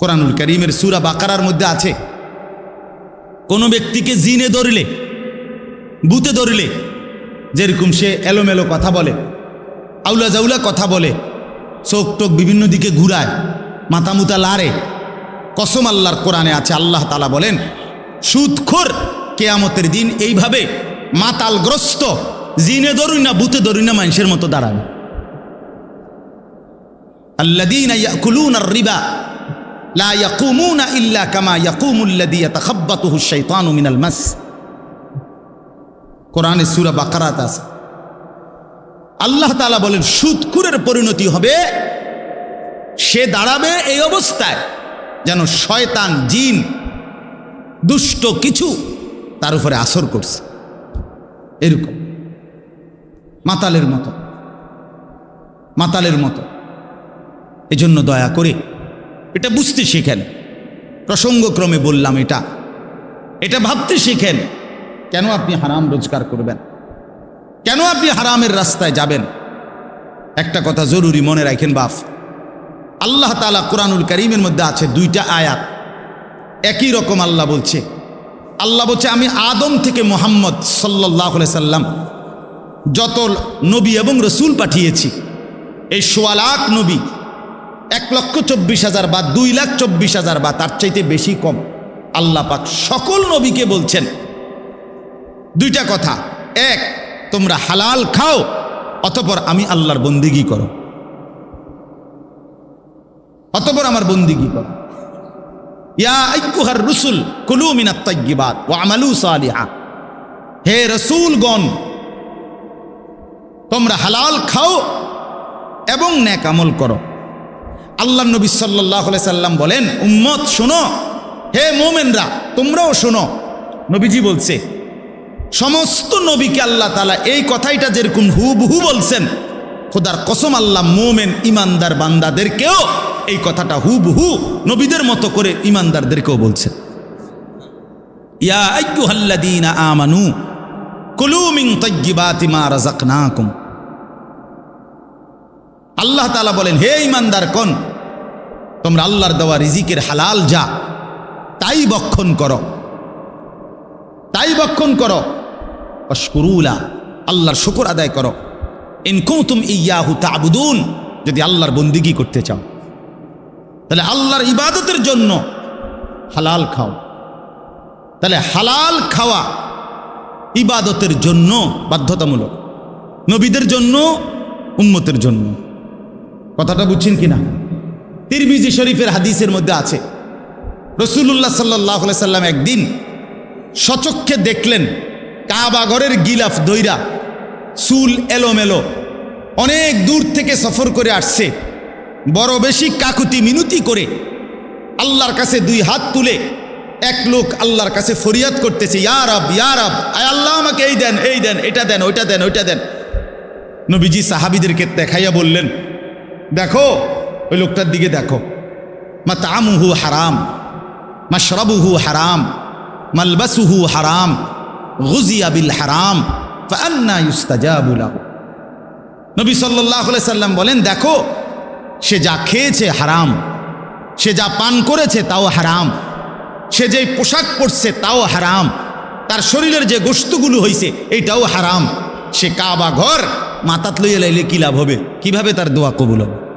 কোরআনুল করিমের সুরা বাকারার মধ্যে আছে। কোনো ব্যক্তিকে জিনে ধরিলে, বুতে ধরিলে, যেরকম সে এলোমেলো কথা বলে, আউলা জাউলা কথা বলে, চোখ টোক বিভিন্ন দিকে ঘুরায় মাতামুতা লারে, কসম আল্লাহর কোরআনে আছে, আল্লাহ তালা বলেন, সুদখোর কেয়ামতের দিন এইভাবে মাতালগ্রস্ত, জিনে ধরুই না, বুতে ধরুই না, মানুষের মতো দাঁড়াবে। আল্লাদিন রিবা লা ইয়াকুমুনা ইল্লা কামা ইয়াকুমুল্লাদি ইয়াতাখাব্বাতুহু শাইতানু মিনাল মাস। কোরআনে সূরা বাকারাত আছে। আল্লাহ তাআলা বলেন সুদখুরের পরিণতি হবে, সে দাঁড়াবে এই অবস্থায় যেন শয়তান, জিন, দুষ্ট কিছু তার উপরে আসর করছে। এরকম। মাতালের মতো। মাতালের মতো। এজন্য দয়া করে এটা বুঝতে শিখেন। প্রসঙ্গক্রমে বললাম এটা। এটা ভাবতে শিখেন, কেন আপনি হারাম রোজগার করবেন? কেন আপনি হারামের রাস্তায় যাবেন? একটা কথা জরুরি মনে রাখেন বাফ আল্লাহ তালা কোরআনুল করিমের মধ্যে আছে দুইটা আয়াত। একই রকম আল্লাহ বলছে। আল্লাহ বলছে, আমি আদম থেকে মোহাম্মদ সাল্লাহ সাল্লাম যত নবী এবং রসুল পাঠিয়েছি, এই সোয়া লাখ নবী এক লক্ষ চব্বিশ হাজার বা দুই লাখ চব্বিশ হাজার বা তার চাইতে বেশি কম। আল্লাহ পাক সকল নবীকে বলছেন। দুইটা কথা। এক, তোমরা হালাল খাও, অতপর আমি আল্লাহর বন্দিগি করো। অতপর আমার বন্দিগি করো। ইয়া আইয়ুহার রুসুল, কুলু আমালু হে তোমরা হালাল খাও এবং ন্যাক আমল করো। আল্লাহ নবী সাল্লাহ সাল্লাম বলেন, উম্মত, শোনো। হে মোমেনরা, তোমরাও শোনো। নবীজি বলছে, সমস্ত নবীকে আল্লাহ তালা এই কথাইটা যেরকম হুবহু বলছেন, খোদার কসম আল্লাহ মোমেন ইমানদার বান্দাদেরকেও এই কথাটা হুবহু নবীদের মতো করে ইমানদারদেরকেও বলছেন। ইয়া আল্লাহ বলেন, হে ইমানদার কোন তোমরা আল্লাহর দেওয়া রিজিকের হালাল যা, তাই বক্ষণ করো। তাই বক্ষণ করো। অস্করুলা আল্লাহর শুকর আদায় করো। ইনকুতুম ইয়াহু তাবুদুন, যদি আল্লাহর বন্দিগি করতে চাও। তাহলে আল্লাহর ইবাদতের জন্য হালাল খাও। তাহলে হালাল খাওয়া ইবাদতের জন্য বাধ্যতামূলক। নবীদের জন্য, উম্মতের জন্য। কথাটা বুঝছেন কিনা? তিরমিজি শরীফের হাদিসের মধ্যে আছে। রসুল্লাহ সাল্লাহ সাল্লাম একদিন সচক্ষে দেখলেন কাবাগরের গিলাফ দৈরা চুল এলোমেলো, অনেক দূর থেকে সফর করে আসছে। বড় বেশি কাকুতি মিনতি করে আল্লাহর কাছে দুই হাত তুলে এক লোক আল্লাহর কাছে ফরিয়াদ করতেছে ইয়ারব ইয়ারব আয় আল্লাহ আমাকে এই দেন এই দেন, এটা দেন, ওইটা দেন ওইটা দেন। নবীজি সাহাবিদেরকে দেখাইয়া বললেন, দেখো ওই লোকটার দিকে দেখো। মা তামুহু হারাম মা শরবুহু হারাম, মালবাসুহু হারাম, গুজিয়া বিল হারাম নবী সাল্লাহ সাল্লাম বলেন, দেখো, সে যা খেয়েছে হারাম, সে যা পান করেছে তাও হারাম, সে যে পোশাক পরছে তাও হারাম, তার শরীরের যে গোস্তগুলো হয়েছে এইটাও হারাম, সে কাবা ঘর মাতাত লইয়া লাইলে কি লাভ হবে? কীভাবে তার দোয়া কবুল হবে?